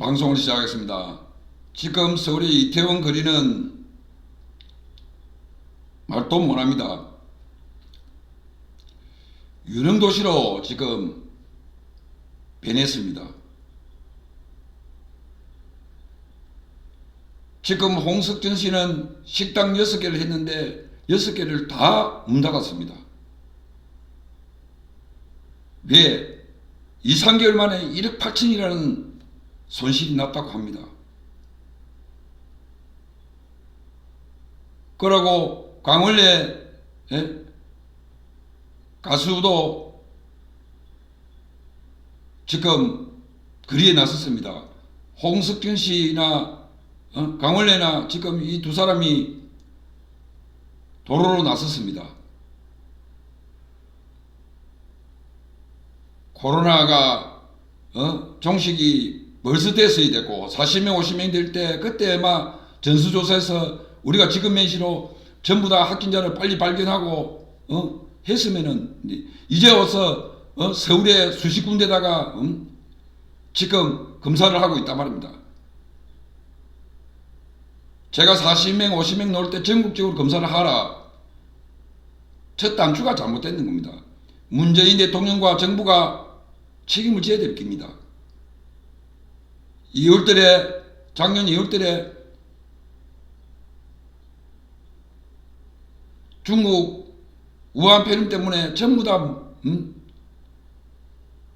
방송을 시작하겠습니다. 지금 서울의 이태원 거리는 말도 못합니다. 유령도시로 지금 변했습니다. 지금 홍석준 씨는 식당 6개를 했는데 6개를 다 문 닫았습니다. 왜? 2, 3개월 만에 1억 8천이라는 손실이 났다고 합니다. 그러고 강원래 예? 가수도 지금 거리에 나섰습니다. 홍석준 씨나 어? 강원래나 지금 이 두 사람이 도로로 나섰습니다. 코로나가 어? 종식이 벌써 됐어야 됐고 40명 50명 될 때 그때 막 전수조사에서 우리가 지금 맨시로 전부 다 확진자를 빨리 발견하고 어? 했으면은 이제 와서 어? 서울에 수십 군데다가 음? 지금 검사를 하고 있단 말입니다. 제가 40명 50명 넣을 때 전국적으로 검사를 하라. 첫 단추가 잘못됐는 겁니다. 문재인 대통령과 정부가 책임을 져야 될 겁니다. 2월달에 작년 2월달에 중국 우한 폐렴 때문에 전부 다 음?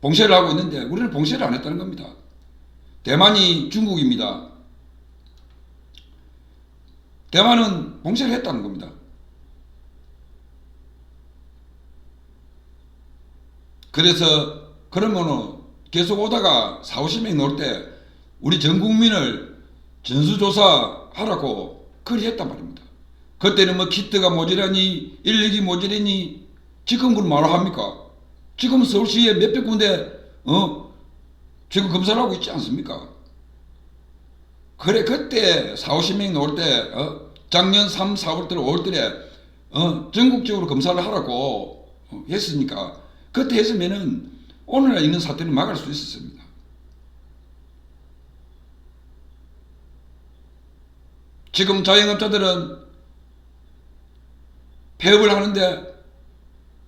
봉쇄를 하고 있는데 우리는 봉쇄를 안 했다는 겁니다. 대만이 중국입니다. 대만은 봉쇄를 했다는 겁니다. 그래서 그러면은 계속 오다가 4, 50명 넣을 때 우리 전 국민을 전수조사 하라고 그리 했단 말입니다. 그때는 뭐 키트가 모자라니 인력이 모자라니 지금 그럼 뭐라 합니까? 지금 서울시에 몇백 군데 어 지금 검사를 하고 있지 않습니까? 그래 그때 4, 50명 나올 때 어? 작년 3, 4월 달 5월 달에 어? 전국적으로 검사를 하라고 어, 했으니까 그때 했으면은 오늘날 있는 사태를 막을 수 있었습니다. 지금 자영업자들은 폐업을 하는데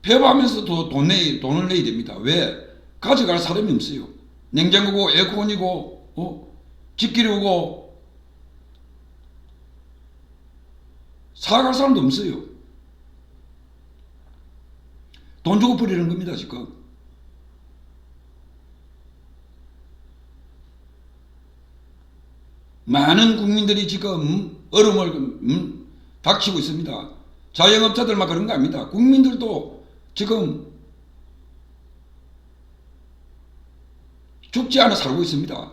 폐업하면서도 돈 내, 돈을 내야 됩니다. 왜? 가져갈 사람이 없어요. 냉장고고 에어컨이고 어? 집기류고 사갈 사람도 없어요. 돈 주고 버리는 겁니다, 지금. 많은 국민들이 지금 얼음을 음, 닥치고 있습니다. 자영업자들만 그런 거 아닙니다. 국민들도 지금 죽지 않아 살고 있습니다.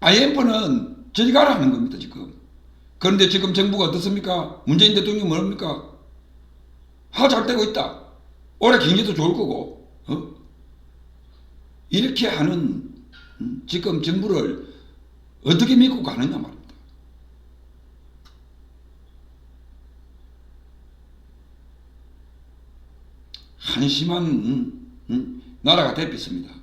IMF는 저리 가라 하는 겁니다, 지금. 그런데 지금 정부가 어떻습니까? 문재인 대통령이 뭡니까? 하 잘 되고 있다. 올해 경제도 좋을 거고, 어? 이렇게 하는 음, 지금 정부를 어떻게 믿고 가느냐 말입니다. 한심한 음, 음, 나라가 됐습니다.